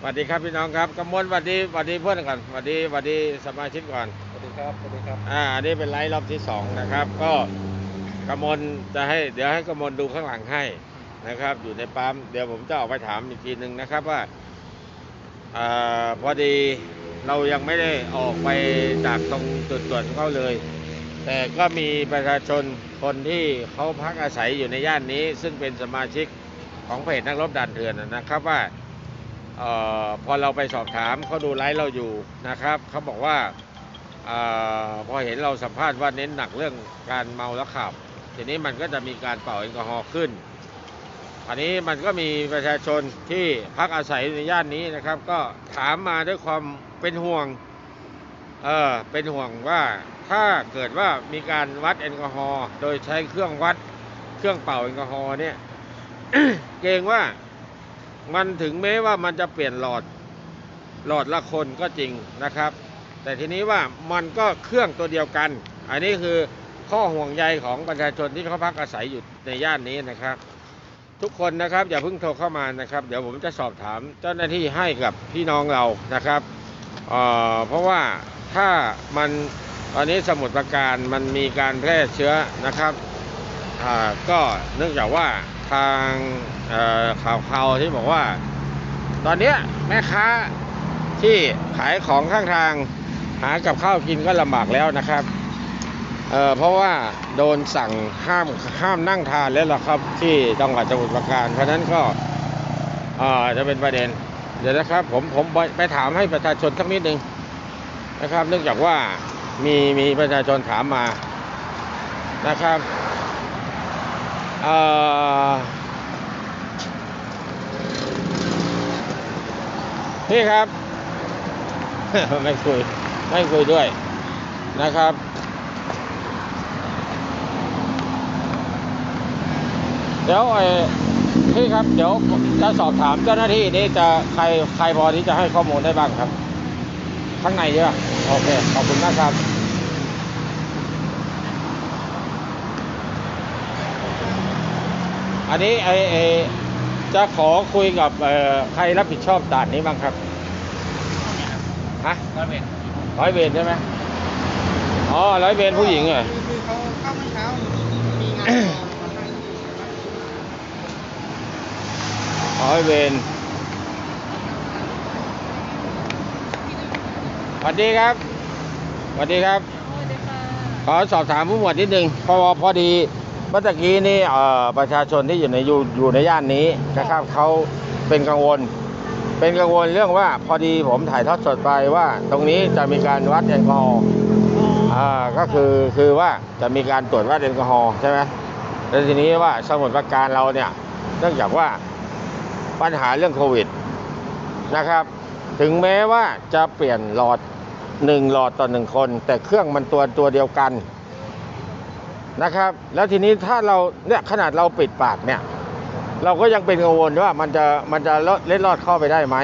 สวัสดีครับพี่น้องครับกำมลสวัสดีสวัสดีเพื่อนก่อนสวัสดีสวัสดีสมาชิกก่อนสวัสดีครับสวัสดีครับอ่าอันนี้เป็นไลฟ์รอบที่สองนะครับ ก็กำมลจะให้เดี๋ยวให้กำมลดูข้างหลังให้นะครับ อยู่ในปั๊มเดี๋ยวผมจะออกไปถามอีกทีหนึ่งนะครับว่าอ่าพอดีเรายังไม่ได้ออกไปจากตรงจุดตรวจของเขาเลย แต่ก็มีประชาชนคนที่เขาพักอาศัยอยู่ในย่านนี้ ซึ่งเป็นสมาชิกของเพจนักรบด่านเถื่อนนะครับว่าเออพอเราไปสอบถามเขาดูไลฟ์เราอยู่นะครับเขาบอกว่าออพอเห็นเราสัมภาษณ์ว่าเน้นหนักเรื่องการเมาแล้วขับ ทีนี้มันก็จะมีการเป่าแอลกอฮอล์ขึ้น อันนี้มันก็มีประชาชนที่พักอาศัยในย่านนี้นะครับ ก็ถามมาด้วยความเป็นห่วงเออเป็นห่วงว่าถ้าเกิดว่ามีการวัดแอลกอฮอล์โดยใช้เครื่องวัดเครื่องเป่าแอลกอฮอล์เนี่ยเกรงว่า มันถึงแม้ว่ามันจะเปลี่ยนหลอดหลอดละคนก็จริงนะครับ แต่ทีนี้ว่ามันก็เครื่องตัวเดียวกัน อันนี้คือข้อห่วงใยของประชาชนที่เขาพักอาศัยอยู่ในย่านนี้นะครับ ทุกคนนะครับอย่าเพิ่งโทรเข้ามานะครับ เดี๋ยวผมจะสอบถามเจ้าหน้าที่ให้กับพี่น้องเรานะครับเเพราะว่าถ้ามันตอนนี้สมุดประการมันมีการแพร่เชื้อนะครับก็เนื่องจากว่าทาง ข่าวข่าวที่บอกว่า ตอนเนี้ยแม่ค้าที่ขายของข้างทางหากับข้าวกินก็ลำบากแล้วนะครับเเพราะว่าโดนสั่งห้ามห้ามนั่งทานแล้วล่ะครับ ที่จังหวัดสมุทรปราการ เพราะนั้นก็จะเป็นประเด็น เดี๋ยวนะครับ ผมผมไปไปถามให้ประชาชนสักนิดหนึ่งนะครับ เนื่องจากว่ามีมีประชาชนถามมานะครับเอ่อ พี่ครับ ไม่คุย ไม่คุยด้วยนะครับ เดี๋ยวไอ้พี่ครับ เดี๋ยวจะสอบถามเจ้าหน้าที่นี่จะใครใครพอที่จะให้ข้อมูลได้บ้างครับ ข้างในใช่ไหมโอเค ขอบคุณมากครับอันนี้ไอไอ จะขอคุยกับเอ่อใครรับผิดชอบด่านนี้บ้างครับ ฮะร้อยเวรร้อยเวรใช่ไหมอ๋อร้อยเวรผู้หญิงเหรอ คือคือเขาเข้าเมื่อเช้ามีงานมาให้ร้อยเวรสวัสดีครับสวัสดีครับ ขอสอบถามผู้หมวดนิดนึงเพราะว่าพอดี เมื่อตะกี้นี่เอ่อประชาชนที่อยู่ในอยู่อยู่ในย่านนี้นะครับเขาเป็นกังวล เป็นกังวลเรื่องว่าพอดีผมถ่ายทอดสดไปว่า ตรงนี้จะมีการวัดแอลกอฮอล์อ่าก็คือคือว่าจะมีการตรวจวัดแอลกอฮอล์ใช่ไหมแล้วทีนี้ว่าสมุดประการเราเนี่ยเนื่องจากว่าปัญหาเรื่องโควิดนะครับ ถึงแม้ว่าจะเปลี่ยนหลอดหนึ่งหลอดต่อหนึ่งคน แต่เครื่องมันตัวตัวเดียวกัน นะครับ แล้วทีนี้ถ้าเราเนี่ยขนาดเราปิดปากเนี่ย เราก็ยังเป็นกังวลว่ามันจะมันจะเล็ดลอดเข้าไปได้ไหม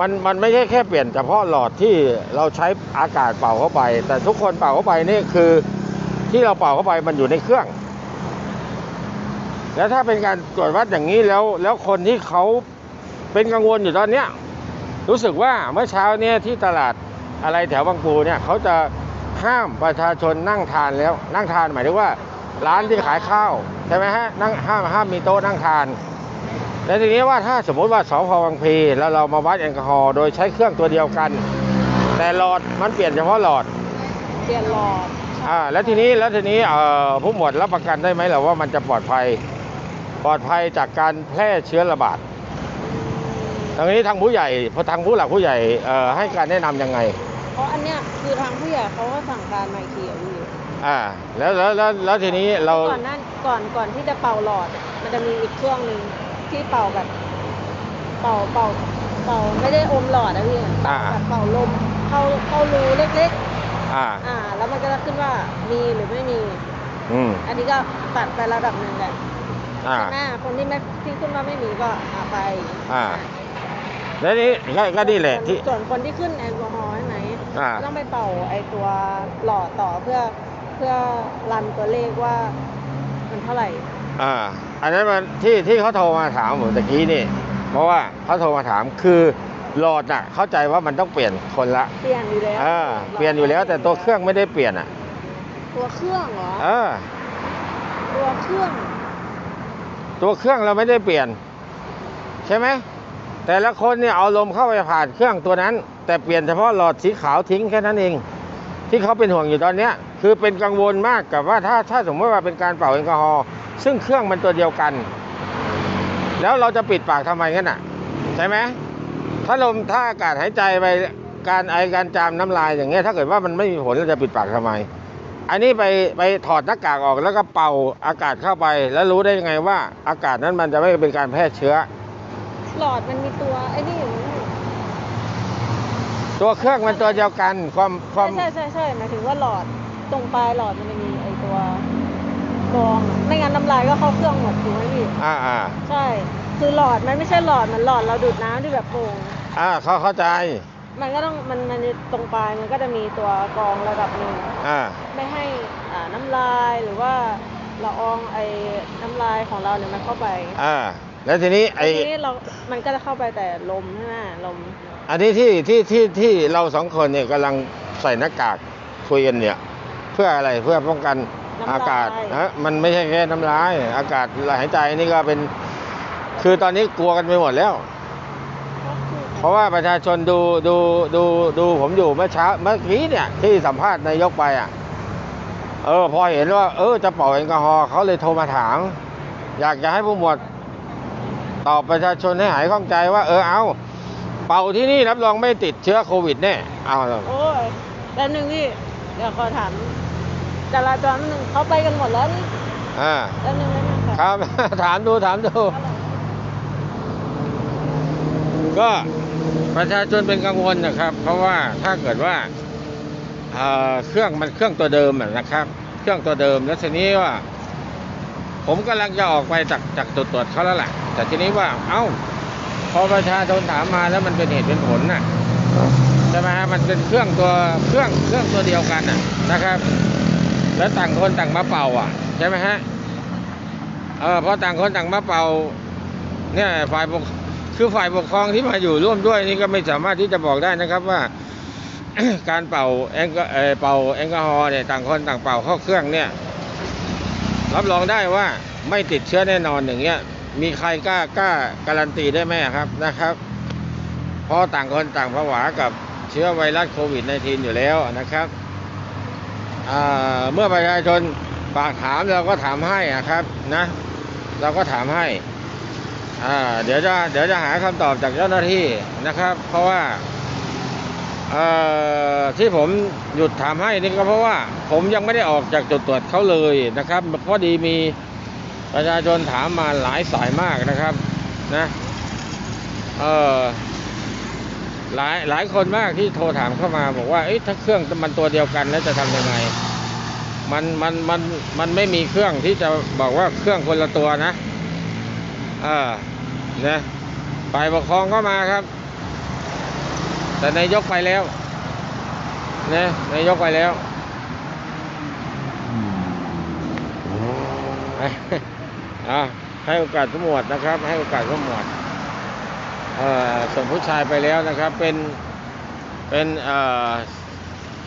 มันมันไม่ใช่แค่เปลี่ยนเฉพาะหลอดที่เราใช้อากาศเป่าเข้าไป แต่ทุกคนเป่าเข้าไปนี่คือที่เราเป่าเข้าไปมันอยู่ในเครื่อง แล้วถ้าเป็นการตรวจวัดอย่างนี้แล้วแล้วคนที่เขาเป็นกังวลอยู่ตอนเนี้ยรู้สึกว่าเมื่อเช้าเนี่ยที่ตลาดอะไรแถวบางปูเนี่ยเขาจะ ห้ามประชาชนนั่งทานแล้ว นั่งทานหมายถึงว่า ร้านที่ขายข้าวใช่ไหมฮะนั่งห้ามห้ามมีโต๊ะนั่งทานแล้วทีนี้ว่าถ้าสมมุติว่าสพบางพลีแล้วเรามาวัดแอลกอฮอล์โดยใช้เครื่องตัวเดียวกัน แต่หลอดมันเปลี่ยนเฉพาะหลอดเปลี่ยนหลอดอ่าแล้วทีนี้แล้วทีนี้เอ่อผู้หมวดรับประกันได้ไหมหรือว่ามันจะปลอดภัยปลอดภัยจากการแพร่เชื้อระบาดทางนี้ทางผู้ใหญ่พอทางผู้หลักผู้ใหญ่เอ่อให้การแนะนำยังไง เพราะอันเนี้ยคือทางผู้ใหญ่เขาก็สั่งการมาอีกทีอะพี่อ่า แล้วแล้วแล้วแล้วทีนี้เรา ก่อนหนั้นก่อนก่อนที่จะเป่าหลอดอะมันจะมีอีกเครื่องหนึ่งที่เป่าแบบ เป่าเป่าเป่าไม่ได้อมหลอดนะพี่อ่า แบบเป่าลมเข้าเข้ารูเล็กอ่า ๆ อ่า แล้วมันก็จะขึ้นว่ามีหรือไม่มี อืม อันนี้ก็ตัดไประดับหนึ่งแหละอ่า ใช่ไหมคนที่ไม่ที่ขึ้นว่าไม่มีก็อ่าไปอ่า แล้วนี่ก็ก็นี่แหละที่ ส่วนคนที่ขึ้นแอลกอฮอล์ใช่ไหม อ่าต้องไปเป่าไอตัวหลอดต่อเพื่อเพื่อรันตัวเลขว่า มันเท่าไหร่ อ่า อันนั้นมันที่ที่เขาโทรมาถามผมตะกี้นี่ เพราะว่าเขาโทรมาถามคือหลอดอะเข้าใจว่ามันต้องเปลี่ยนคนละเปลี่ยนอยู่แล้วเออเปลี่ยนอยู่แล้วแต่ตัวเครื่องไม่ได้เปลี่ยนอะตัวเครื่องเหรอ เออ ตัวเครื่อง ตัวเครื่องเราไม่ได้เปลี่ยน ใช่ไหม แต่ละคนเนี่ยเอาลมเข้าไปผ่านเครื่องตัวนั้น แต่เปลี่ยนเฉพาะหลอดสีขาวทิ้งแค่นั้นเอง ที่เขาเป็นห่วงอยู่ตอนเนี้ยคือเป็นกังวลมากกับว่าถ้าถ้าสมมติว่าเป็นการเป่าแอลกอฮอล์ซึ่งเครื่องมันตัวเดียวกัน แล้วเราจะปิดปากทำไมงั้นอะ ใช่ไหมถ้าลมถ้าอากาศหายใจไปการไอการจามน้ำลายอย่างเงี้ยถ้าเกิดว่ามันไม่มีผลเราจะปิดปากทำไม อันนี้ไปไปถอดหน้ากากออกแล้วก็เป่าอากาศเข้าไป แล้วรู้ได้ยังไงว่าอากาศนั้นมันจะไม่เป็นการแพร่เชื้อ หลอดมันมีตัวไอ้นี่อยู่นี่ตัวเครื่องมันตัวเดียวกัน ความความใช่ใช่ใช่หมายถึงว่าหลอดตรงปลายหลอดมันจะมีไอ้ตัวกรองอะไม่งั้นน้ำลายก็เข้าเครื่องหมดถูกไหมพี่อ่าอ่าใช่ คือหลอดมันไม่ใช่หลอดเหมือนหลอดเราดูดน้ำที่แบบโป่งอ่าเขาเข้าใจมันก็ต้องมันมันตรงปลายมันก็จะมีตัวกรองระดับหนึ่ง อ่า ไม่ให้อ่าน้ำลายหรือว่าละอองไอ้น้ำลายของเราเนี่ยมันเข้าไป อ่า แล้วทีนี้ไอทีนี้เรา มันก็จะเข้าไปแต่ลมใช่ไหมลม อันนี้ที่ที่ที่ที่เราสองคนเนี่ยกำลังใส่หน้ากากคุยกันเนี่ย เพื่ออะไรเพื่อป้องกันน้ำลาย อากาศนะมันไม่ใช่แค่น้ำลาย อากาศหายใจนี่ก็เป็น คือตอนนี้กลัวกันไปหมดแล้วก็คือเพราะว่าประชาชนดูดูดูดูผมอยู่เมื่อเช้าเมื่อกี้เนี่ย ที่สัมภาษณ์นายกไปอะ เออ พอเห็นว่า เออจะเป่าแอลกอฮอล์เขาเลยโทรมาถาม อยากจะให้ผู้หมวด ตอบประชาชนให้หายข้องใจว่า เออเอาเป่าที่นี่รับรองไม่ติดเชื้อโควิดแน่เอาโอ้ยแล้วหนึ่งพี่เดี๋ยวขอถามจราจรหนึ่งเขาไปกันหมดแล้วนี่อ่าแล้วหนึ่งแล้วหนึ่งคค่ะรับ ถามดูถามดู ก็ประชาชนเป็นกังวลนะครับ เพราะว่าถ้าเกิดว่าเอ่อเครื่องมันเครื่องตัวเดิมอะนะครับ เครื่องตัวเดิมแล้วทีนี้ว่า ผมกำลังจะออกไปจากจากตรวจเขาแล้วแหละแต่ทีนี้ว่า เอ้า พอประชาชนถามมาแล้วมันเป็นเหตุเป็นผลน่ะใช่ไหมฮะมันเป็นเครื่องตัวเครื่องเครื่องตัวเดียวกันน่ะนะครับ แล้วต่างคนต่างมาเป่าอะใช่ไหมฮะเออพอต่างคนต่างมาเป่า เนี่ยฝ่ายปกคือฝ่ายปกครองที่มาอยู่ร่วมด้วยนี่ก็ไม่สามารถที่จะบอกได้นะครับว่าการเป่าแอลกอเอ่อเป่าแอลกอฮอล์เนี่ยต่างคนต่างเป่าเข้าเครื่องเนี่ย รับรองได้ว่าไม่ติดเชื้อแน่นอนอย่างเงี้ย มีใครกล้ากล้าการันตีได้ไหมครับนะครับเพราะต่างคนต่างผวากับเชื้อไวรัสโควิด -19 อยู่แล้วนะครับเมื่อประชาชนฝากถามเราก็ถามให้อะครับนะ เราก็ถามให้เดี๋ยวจะเดี๋ยวจะหาคำตอบจากเจ้าหน้าที่นะครับ เพราะว่า ที่ผมหยุดถามให้นี่ก็เพราะว่า ผมยังไม่ได้ออกจากจุดตรวจเขาเลยนะครับพอดีมีประชาชนถามมาหลายสายมากนะครับนะเออหลายหลายคนมากที่โทรถามเข้ามาบอกว่าเอ๊ะถ้าเครื่องมันตัวเดียวกันแล้วจะทำยังไง มันมันมันมันไม่มีเครื่องที่จะบอกว่าเครื่องคนละตัวนะเออนะฝ่ายปกครองก็มาครับ แต่นายกไปแล้วนะนายกไปแล้วอะให้โอกาสผู้หมวดนะครับ ให้โอกาสผู้หมวดเอ่อส่วนผู้ชายไปแล้วนะครับ เป็นเป็นเอ่อ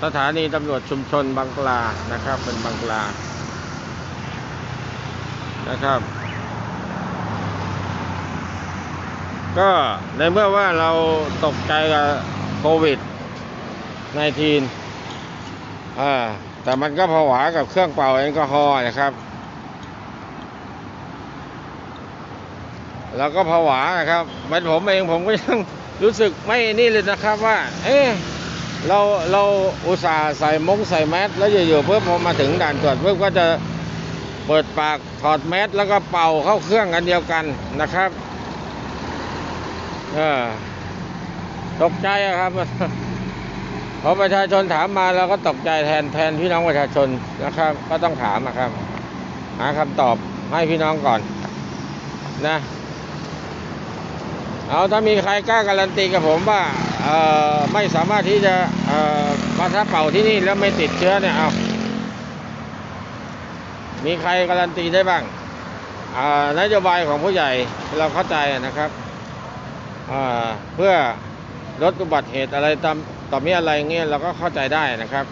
สถานีตำรวจชุมชนบางปลานะครับ เป็นบางปลานะครับ ก็ในเมื่อว่าเราตกใจกับ โควิด -19 อ่าแต่มันก็ผวากับเครื่องเป่าแอลกอฮอล์นะครับ แล้วก็ผวานะครับมันผมเองผมก็ยังรู้สึกไม่นี่เลยนะครับว่า เอ๊ะเราเราอุตส่าห์ใส่มงใส่แมสแล้วอยู่ๆเพื่อพอมาถึงด่านตรวจเพื่อก็จะเปิดปากถอดแมสแล้วก็เป่าเข้าเครื่องกันเดียวกันนะครับ เออ ตกใจครับพอประชาชนถามมาเราก็ตกใจแทนแทนพี่น้องประชาชนนะครับ ก็ต้องถามนะครับ หาคำตอบให้พี่น้องก่อนนะ เอาถ้ามีใครกล้าการันตีกับผมว่าไม่สามารถที่จะมาถ้าเป่าที่นี่แล้วไม่ติดเชื้อเนี่ยเอามีใครการันตีได้บ้างนโยบายของผู้ใหญ่เราเข้าใจนะครับเพื่อ ลดอุบัติเหตุอะไรตามต่อมีอะไรเงี้ยเราก็เข้าใจได้นะครับ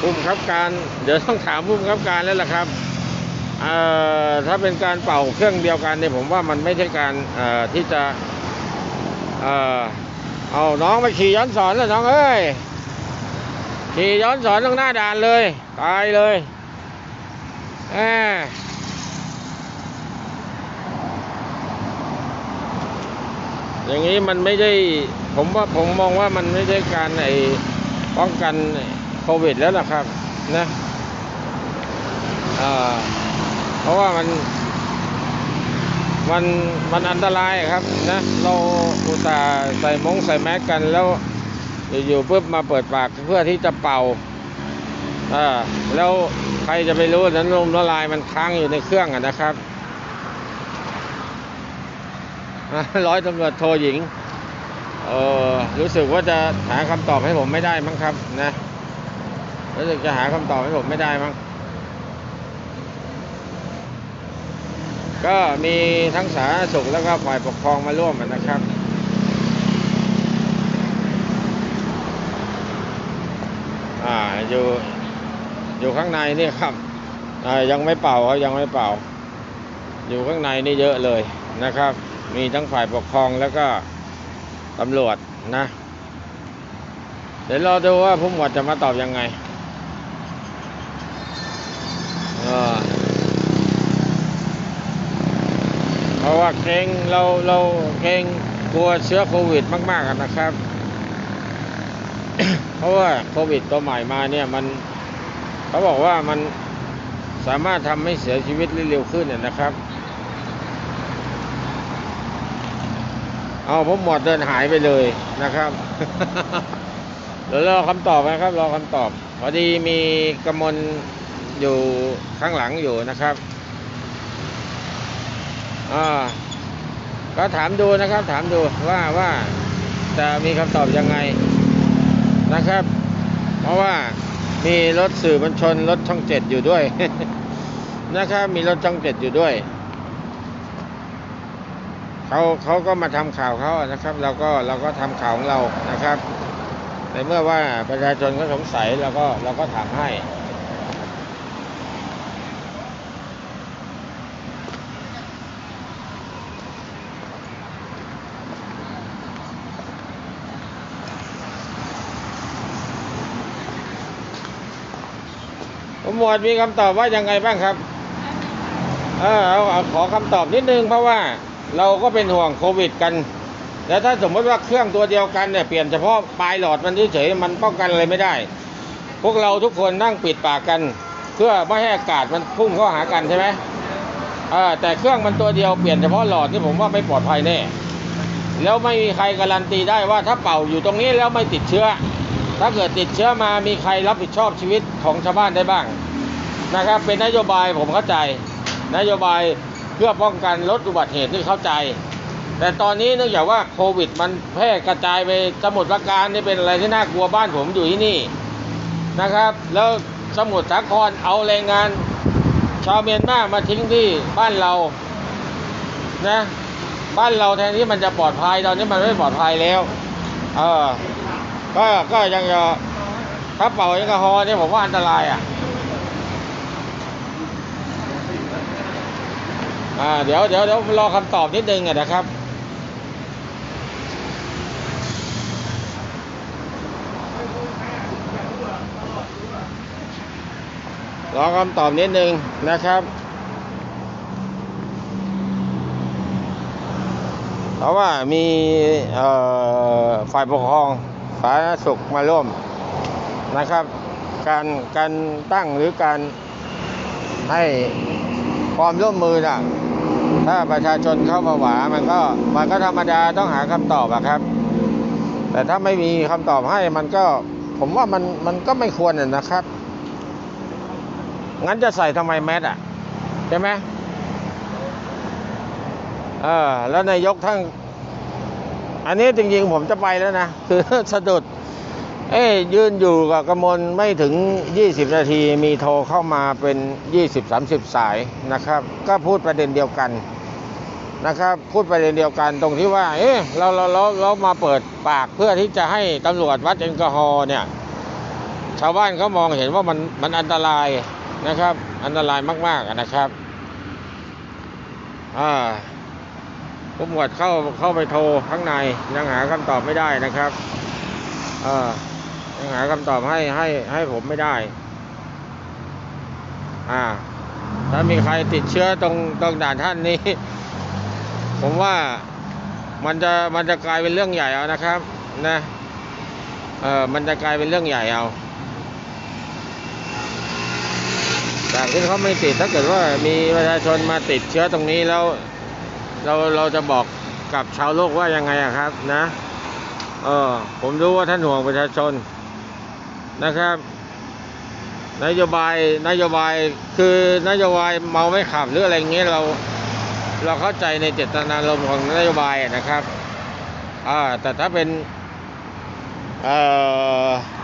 ผู้บังคับการ เดี๋ยวต้องถามผู้บังคับการแล้วล่ะครับเอ่อถ้าเป็นการเป่าเครื่องเดียวกันเนี่ยผมว่ามันไม่ใช่การเอ่อที่จะเออเอาน้องไปขี่ย้อนสอนแล้วน้องเอ้ยขี่ย้อนสอนตรงหน้าด่านเลย ตายเลยแหม อย่างนี้มันไม่ได้ผมว่าผมมองว่ามันไม่ใช่การไอ้ป้องกันโควิดแล้วนะครับนะเพราะว่ามัน มันมันอันตรายครับนะ เราอุตส่าห์ใส่มงใส่แมสกันแล้วอยู่ๆปุ๊บมาเปิดปากเพื่อที่จะเป่าอ่าแล้วใครจะไปรู้นั้นลมละลายมันค้างอยู่ในเครื่องอะนะครับ อะ ร้อยตำรวจโทหญิงเออรู้สึกว่าจะหาคำตอบให้ผมไม่ได้มั้งครับนะรู้สึกจะหาคำตอบให้ผมไม่ได้มั้งก็มีทั้งสาธารณสุขแล้วก็ฝ่ายปกครองมาร่วมนะครับอ่าอยู่อยู่ข้างในนี่ครับอ่ายังไม่เป่าครับยังไม่เป่า อยู่ข้างในนี่เยอะเลยนะครับ มีทั้งฝ่ายปกครองแล้วก็ตำรวจนะ เดี๋ยวรอดูว่าผู้หมวดจะมาตอบยังไงเพราะว่าเกรงเราเราเกรงกลัวเชื้อโควิดมากๆนะครับ เพราะว่าโควิดตัวใหม่มาเนี่ยมันเขาบอกว่ามันสามารถทำให้เสียชีวิตเร็วขึ้นน่ะนะครับ เอาผมหมดเดินหายไปเลยนะครับ เดี๋ยวรอคำตอบนะครับ รอคำตอบ พอดีมีกำมลอยู่ข้างหลังอยู่นะครับอ่าก็ถามดูนะครับ ถามดูว่าว่าจะมีคำตอบยังไงนะครับ เพราะว่ามีรถสื่อมวลชนรถช่องเจ็ดอยู่ด้วยนะครับ มีรถช่องเจ็ดอยู่ด้วย เขาเขาก็มาทำข่าวเขานะครับเราก็เราก็ทำข่าวของเรานะครับในเมื่อว่าประชาชนก็สงสัยเราก็เราก็ถามให้หมวดมีคำตอบว่ายังไงบ้างครับ เออเอาขอคำตอบนิดนึงเพราะว่า เราก็เป็นห่วงโควิดกัน แล้วถ้าสมมติว่าเครื่องตัวเดียวกันเนี่ยเปลี่ยนเฉพาะปลายหลอดมันเฉยๆมันป้องกันอะไรไม่ได้ พวกเราทุกคนนั่งปิดปากกัน เพื่อไม่ให้อากาศมันพุ่งเข้าหากันใช่ไหมเออแต่เครื่องมันตัวเดียวเปลี่ยนเฉพาะหลอดนี่ผมว่าไม่ปลอดภัยแน่แล้วไม่มีใครการันตีได้ว่าถ้าเป่าอยู่ตรงนี้แล้วไม่ติดเชื้อ ถ้าเกิดติดเชื้อมามีใครรับผิดชอบชีวิตของชาวบ้านได้บ้างนะครับ เป็นนโยบายผมเข้าใจนโยบาย เพื่อป้องกันลดอุบัติเหตุที่เข้าใจ แต่ตอนนี้เนื่องจากว่าโควิด มันแพร่กระจายไปสมุทรปราการนี่เป็นอะไรที่น่ากลัวบ้านผมอยู่ที่นี่นะครับ แล้วสมุทรสาครเอาแรงงาน ชาวเมียนมามาทิ้งที่บ้านเรานะบ้านเราแทนที่มันจะปลอดภัยตอนนี้มันไม่ปลอดภัยแล้วเออก็ก็ยังจะถ้าเป่าแอลกอฮอล์เนี่ยผมว่าอันตรายอะ อ่าเดี๋ยวเดี๋ยวเดี๋ยวรอคำตอบนิดนึงอะนะครับรอคำตอบนิดนึงนะครับ เพราะว่ามีฝ่ายปกครองสาธารณสุขมาร่วมนะครับ การการตั้งหรือการให้ความร่วมมือน่ะ ถ้าประชาชนเข้ามาหวามันก็มันก็ธรรมดาต้องหาคำตอบอะครับ แต่ถ้าไม่มีคำตอบให้มันก็ผมว่ามันมันก็ไม่ควรนะนะครับ งั้นจะใส่ทำไมแมสอะใช่ไหมเออแล้วนายกทั้ง อันนี้จริงๆผมจะไปแล้วนะ คือสะดุด เอ้ยยืนอยู่กับกมลไม่ถึง 20 นาทีมีโทรเข้ามาเป็น 20-30 สายนะครับ ก็พูดประเด็นเดียวกัน นะครับ พูดประเด็นเดียวกันตรงที่ว่า เอ๊ะเราเราเราเรามาเปิดปากเพื่อที่จะให้ตำรวจวัดแอลกอฮอล์เนี่ย ชาวบ้านเขามองเห็นว่ามันมันอันตรายนะครับ อันตรายมาก ๆนะครับอ่าผู้หมวดเข้าเข้าไปโทรข้างในยังหาคำตอบไม่ได้นะครับเออยังหาคำตอบให้ให้ให้ผมไม่ได้ อ่าถ้ามีใครติดเชื้อตรงตรงด่านท่านนี้ ผมว่ามันจะมันจะกลายเป็นเรื่องใหญ่เอานะครับ นะเออมันจะกลายเป็นเรื่องใหญ่เอาจากที่เขาไม่ติดถ้าเกิดว่ามีประชาชนมาติดเชื้อตรงนี้แล้ว เราเราจะบอกกับชาวโลกว่ายังไงอะครับ นะเออผมรู้ว่าท่านห่วงประชาชนนะครับ นโยบายนโยบายคือนโยบายเมาไม่ขับหรืออะไรเงี้ยเรา เราเข้าใจในเจตนารมณ์ของนโยบายนะครับแต่ถ้าเป็นอ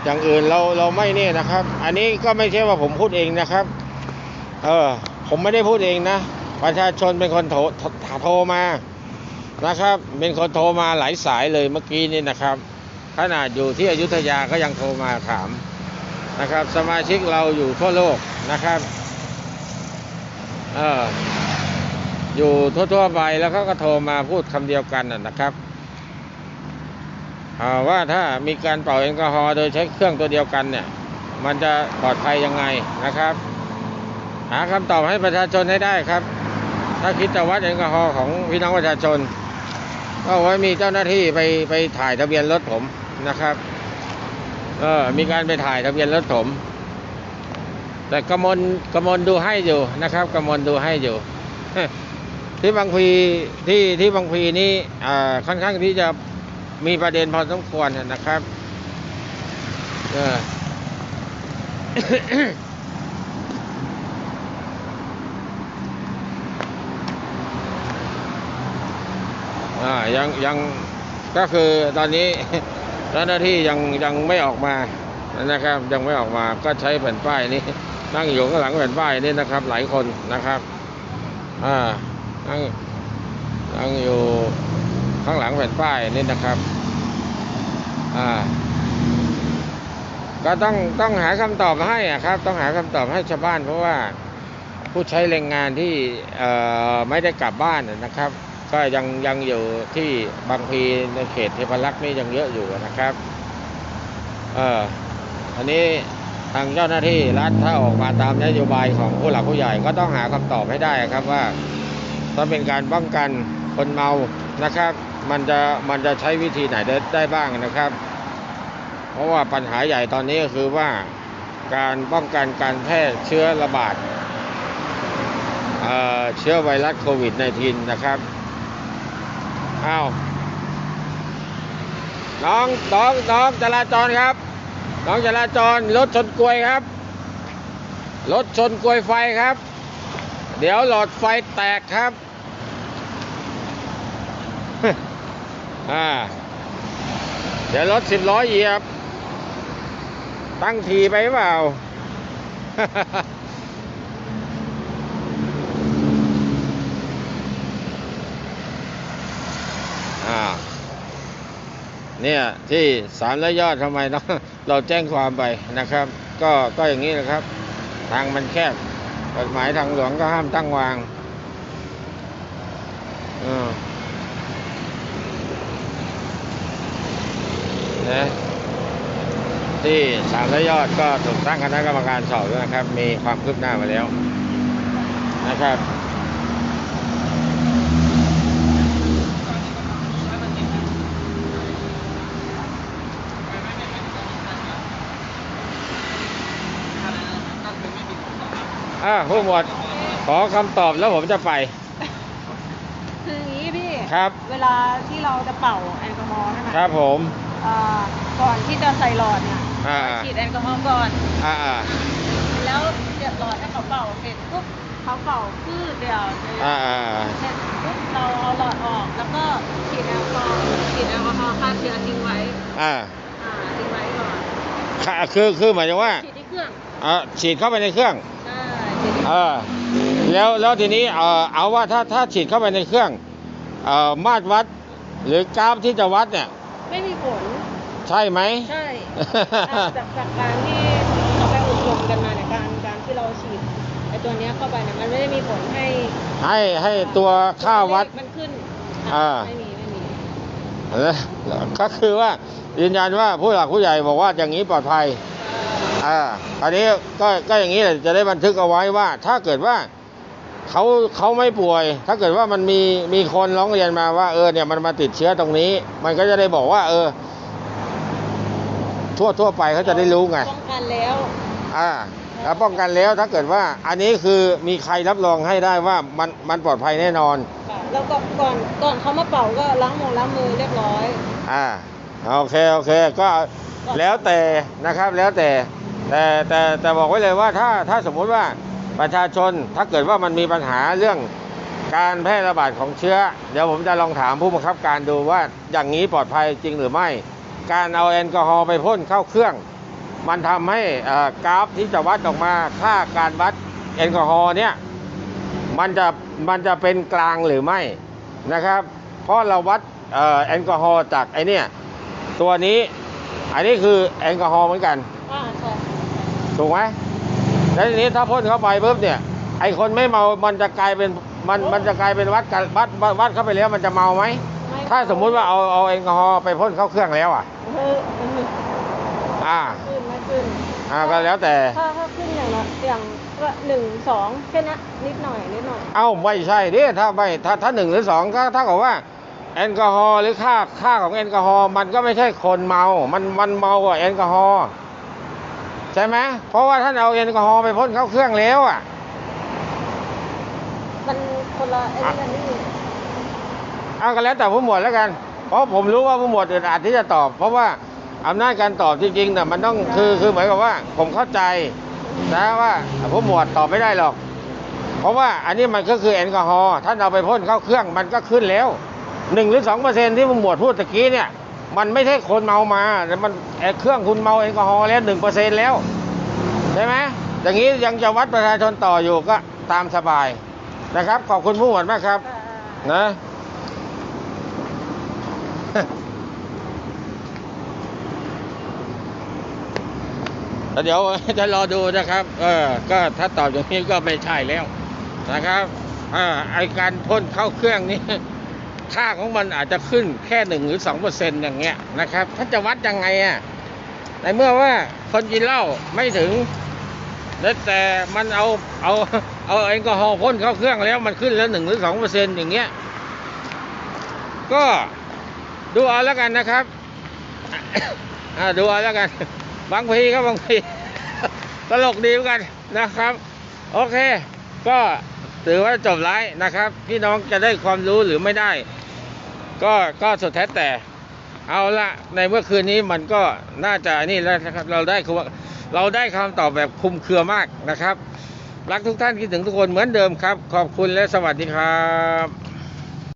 อย่างอื่นเราเราไม่เนี่ยนะครับ อันนี้ก็ไม่ใช่ว่าผมพูดเองนะครับ เออผมไม่ได้พูดเองนะ ประชาชนเป็นคนโทรโทรโทรมานะครับ เป็นคนโทรมาหลายสายเลยเมื่อกี้นี่นะครับ ขนาดอยู่ที่อยุธยาก็ยังโทรมาถามนะครับ สมาชิกเราอยู่ทั่วโลกนะครับ เออ อยู่ทั่วๆไปแล้วเขาก็โทรมาพูดคำเดียวกันนะครับว่าถ้ามีการเป่าแอลกอฮอล์โดยใช้เครื่องตัวเดียวกันเนี่ย มันจะปลอดภัยยังไงนะครับ หาคำตอบให้ประชาชนให้ได้ครับ ถ้าคิดจะวัดแอลกอฮอล์ของพี่น้องประชาชน ก็ไว้มีเจ้าหน้าที่ไปไปถ่ายทะเบียนรถผมนะครับเออมีการไปถ่ายทะเบียนรถผม แต่กมลกมลดูให้อยู่นะครับกมลดูให้อยู่ ที่บางพีที่ที่บางพีนี่ค่อนข้างที่จะมีประเด็นพอสมควรนะครับเอออ่ายังยังก็คือตอนนี้เจ้าหน้าที่ยังยังไม่ออกมานะครับ ยังไม่ออกมาก็ใช้แผ่นป้ายนี้ นั่งอยู่ข้างหลังแผ่นป้ายนี่นะครับ หลายคนนะครับ อ่า นั่งนั่งอยู่ข้างหลังแผ่นป้ายนี่นะครับ อ่า ก็ต้องต้องหาคำตอบให้ครับ ต้องหาคำตอบให้ชาวบ้าน เพราะว่าผู้ใช้แรงงานที่ไม่ได้กลับบ้านนะครับ ก็ยังยังอยู่ที่บางพีในเขตเทพรักษ์นี่ยังเยอะอยู่นะครับเอออันนี้ทางเจ้าหน้าที่รัฐถ้าออกมาตามนโยบายของผู้หลักผู้ใหญ่ก็ต้องหาคำตอบให้ได้ครับว่า ถ้าเป็นการป้องกันคนเมานะครับ มันจะมันจะใช้วิธีไหนได้ได้บ้างนะครับ เพราะว่าปัญหาใหญ่ตอนนี้ก็คือว่าการป้องกันการแพร่เชื้อระบาดเเชื้อไวรัสโควิด -19 นะครับอ้าวน้องน้องน้องจราจรครับ น้องจราจรรถชนกลวยครับ รถชนกลวยไฟครับ เดี๋ยวหลอดไฟแตกครับ อ่า เดี๋ยวรถสิบล้อเหยียบ ตั้งทีไปเปล่า อ่า เนี่ย ที่สามร้อยยอดทำไมเนาะเราแจ้งความไปนะครับ ก็ก็อย่างนี้นะครับ ทางมันแคบ กฎหมายทางหลวงก็ห้ามตั้งวางนะที่สามร้อยยอดก็ถูกตั้งคณะกรรมการสอบด้วยนะครับ มีความคืบหน้ามาแล้วนะครับ อ่าผู้หมวดขอคำตอบแล้วผมจะไป คืออย่างนี้พี่ ครับ เวลาที่เราจะเป่าแอลกอฮอล์ใช่ไหมครับผมอ่าก่อนที่จะใส่หลอดเนี่ยอ่าฉีดแอลกอฮอล์ก่อน อ่าอ่าแล้วเสียบหลอดให้เขาเป่าเสร็จปุ๊บเขาเป่าพืดเดียวอ่าอ่าเสร็จปุ๊บเราเอาหลอดออกแล้วก็ฉีดแอลกอฮอล์ฉีดแอลกอฮอล์ฆ่าเชื้อทิ้งไว้อ่าอ่าทิ้งไว้ก่อนค่ะคือคือหมายถึงว่าฉีดที่เครื่องเอ่อฉีดเข้าไปในเครื่องใช่ฉีดที่ เออแล้วแล้วทีนี้เออเอาว่าถ้าถ้าฉีดเข้าไปในเครื่องเอ่อมาตรวัด หรือกราฟที่จะวัดเนี่ย ไม่มีผล ใช่ไหม ใช่อะจากจากการที่เราไปอบรมกันมาในยการการที่เราฉีดไอตัวเนี้ยเข้าไปเนี่ยมันไม่ได้มีผลให้ให้ให้ตัวค่าวัด มันขึ้นอ่าไม่มีไม่มีเออ ก็คือว่ายืนยันว่าผู้หลักผู้ใหญ่บอกว่าอย่างนี้ปลอดภัยอ่าอันนี้ก็ก็อย่างนี้แหละจะได้บันทึกเอาไว้ว่า ถ้าเกิดว่าเขาเขาไม่ป่วย ถ้าเกิดว่ามันมีมีคนร้องเรียนมาว่าเออเนี่ยมันมาติดเชื้อตรงนี้ มันก็จะได้บอกว่า เออ ทั่วทั่วไปเขาจะได้รู้ไงป้องกันแล้ว อ่าแล้วป้องกันแล้วถ้าเกิดว่า อันนี้คือมีใครรับรองให้ได้ว่ามันมันปลอดภัยแน่นอน แล้วก็ก่อนก่อนเขามาเป่าก็ล้างมือล้างมือเรียบร้อย อ่าโอเคโอเคก็แล้วแต่นะครับแล้วแต่แต่แต่แต่บอกไว้เลยว่าถ้าถ้าสมมุติว่าประชาชนถ้าเกิดว่ามันมีปัญหาเรื่องการแพร่ระบาดของเชื้อ เดี๋ยวผมจะลองถามผู้บังคับการดูว่าอย่างนี้ปลอดภัยจริงหรือไม่ การเอาแอลกอฮอล์ไปพ่นเข้าเครื่อง มันทำให้กราฟที่จะวัดออกมาค่าการวัดแอลกอฮอล์เนี่ย มันจะมันจะเป็นกลางหรือไม่นะครับ เพราะเราวัดเอ่อแอลกอฮอล์จากไอเนี่ยตัวนี้ อันนี้คือแอลกอฮอล์เหมือนกันอ่าใช่ถูกไหมแล้วทีนี้ถ้าพ่นเข้าไปปุ๊บเนี่ย ไอคนไม่เมา มันจะกลายเป็นมันมันจะกลายเป็นวัดกันวัดวัดวัดเข้าไปแล้วมันจะเมาไหมไถ้าสมมุติว่าเอาเอาแอลกอฮอล์ไปพ่นเข้าเครื่องแล้วอะเออเอออ่าขึ้นไม่ขึ้นอ่าก็แล้วแต่ถ้าถ้าขึ้นอย่างละอย่าง ละหนึ่งสองแค่นี้นิดหน่อยนิดหน่อย เอ้าไม่ใช่ดิถ้าไม่ถ้าถ้าหนึ่งหรือสองก็เท่ากับว่า แอลกอฮอล์หรือค่าค่าของแอลกอฮอล์มันก็ไม่ใช่คนเมา มันมันเมากว่าแอลกอฮอล์ใช่ไหมเพราะว่าท่านเอาแอลกอฮอล์ไปพ่นเข้าเครื่องแล้วอะ มันคนละไอ้นี่กันนี่เอากันแล้วแต่ผู้หมวดแล้วกัน เพราะผมรู้ว่าผู้หมวดอึดอัดที่จะตอบ เพราะว่าอำนาจการตอบจริงๆน่ะมันต้องคือคือเหมือนกับว่า ผมเข้าใจ นะว่าผู้หมวดตอบไม่ได้หรอก เพราะว่าอันนี้มันก็คือแอลกอฮอล์ท่านเอาไปพ่นเข้าเครื่องมันก็ขึ้นแล้วหนึ่งหรือสองเปอร์เซ็นที่ผู้หมวดพูดตะกี้เนี่ย มันไม่ใช่คนเมามาแต่มันไอ้เครื่องคุณเมาแอลกอฮอล์แล้วหนึ่งเปอร์เซ็นแล้วใช่ไหมอย่างนี้ยังจะวัดประชาชนต่ออยู่ก็ตามสบายนะครับ ขอบคุณผู้หมวดมากครับ นะ แล้วเดี๋ยวจะรอดูนะครับ เออ ก็ถ้าตอบอย่างนี้ก็ไม่ใช่แล้วนะครับอ่าไอการพ่นเข้าเครื่องนี้ค่าของมันอาจจะขึ้นแค่หนึ่งหรือสองเปอร์เซ็นต์อย่างเงี้ยนะครับถ้าจะวัดยังไงอะในเมื่อว่าคนกินเหล้าไม่ถึงแต่มันเอาเอาเอาแอลกอฮอล์พ่นเข้าเครื่องแล้วมันขึ้นแล้วหนึ่งหรือสองเปอร์เซ็นต์อย่างเงี้ยก็ดูเอาแล้วกันนะครับดูเอาแล้วกัน บางทีก็บางทีตลกดีเหมือนกันนะครับ โอเค ก็ถือว่าจบไลฟ์นะครับ พี่น้องจะได้ความรู้หรือไม่ได้ ก็ก็สุดแท้แต่ เอาละในเมื่อคืนนี้มันก็น่าจะนี่แล้วนะครับ เราได้คือว่าเราได้คำตอบแบบคุมเครือมากนะครับ รักทุกท่านคิดถึงทุกคนเหมือนเดิมครับ ขอบคุณและสวัสดีครับ